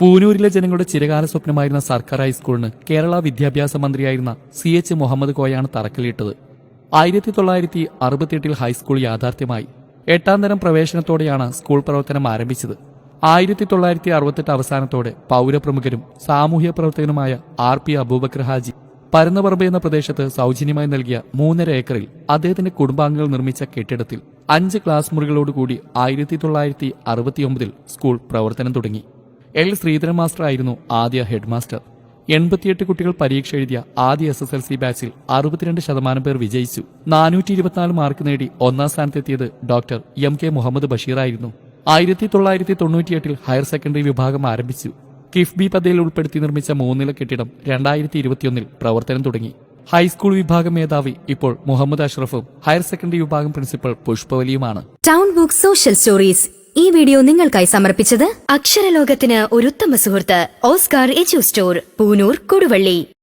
പൂനൂരിലെ ജനങ്ങളുടെ ചിരകാല സ്വപ്നമായിരുന്ന സർക്കാർ ഹൈസ്കൂളിന് കേരള വിദ്യാഭ്യാസ മന്ത്രിയായിരുന്ന സി എച്ച് മുഹമ്മദ് കോയാണ് തറക്കല്ലിട്ടത്. ആയിരത്തി തൊള്ളായിരത്തി അറുപത്തിയെട്ടിൽ ഹൈസ്കൂൾ യാഥാർത്ഥ്യമായി. എട്ടാം തരം പ്രവേശനത്തോടെയാണ് സ്കൂൾ പ്രവർത്തനം ആരംഭിച്ചത്. ആയിരത്തി തൊള്ളായിരത്തി അറുപത്തെട്ട് അവസാനത്തോടെ പൗരപ്രമുഖരും സാമൂഹ്യ പ്രവർത്തകനുമായ ആർ പി അബൂബക്കർ ഹാജി പരന്നപറമ്പ് എന്ന പ്രദേശത്ത് സൗജന്യമായി നൽകിയ മൂന്നര ഏക്കറിൽ അദ്ദേഹത്തിന്റെ കുടുംബാംഗങ്ങൾ നിർമ്മിച്ച കെട്ടിടത്തിൽ അഞ്ച് ക്ലാസ് മുറികളോടുകൂടി ആയിരത്തി തൊള്ളായിരത്തി അറുപത്തിയൊമ്പതിൽ സ്കൂൾ പ്രവർത്തനം തുടങ്ങി. എൽ ശ്രീധരൻ മാസ്റ്റർ ആയിരുന്നു ആദ്യ ഹെഡ് മാസ്റ്റർ എൺപത്തിയെട്ട് കുട്ടികൾ പരീക്ഷ എഴുതിയ ആദ്യ എസ് എസ് എൽ സി ബാച്ചിൽ അറുപത്തിരണ്ട് ശതമാനം പേർ വിജയിച്ചു. നാനൂറ്റി ഇരുപത്തിനാല് മാർക്ക് നേടി ഒന്നാം സ്ഥാനത്തെത്തിയത് ഡോക്ടർ എം കെ മുഹമ്മദ് ബഷീറായിരുന്നു ആയിരത്തി തൊള്ളായിരത്തി തൊണ്ണൂറ്റിയെട്ടിൽ ഹയർ സെക്കൻഡറി വിഭാഗം ആരംഭിച്ചു. കിഫ്ബി പദ്ധതിയിൽ ഉൾപ്പെടുത്തി നിർമ്മിച്ച മൂന്നില കെട്ടിടം രണ്ടായിരത്തി ഇരുപത്തിയൊന്നിൽ പ്രവർത്തനം തുടങ്ങി. ഹൈസ്കൂൾ വിഭാഗം മേധാവി ഇപ്പോൾ മുഹമ്മദ് അഷ്റഫും ഹയർ സെക്കൻഡറി വിഭാഗം പ്രിൻസിപ്പൽ പുഷ്പവലിയുമാണ്. ടൗൺ ബുക്ക് സോഷ്യൽ സ്റ്റോറീസ് ഈ വീഡിയോ നിങ്ങൾക്കായി സമർപ്പിച്ചത് അക്ഷരലോകത്തിന് ഒരു ഉത്തമ സുഹൃത്ത് Oscar H store Poonoor Koduvally.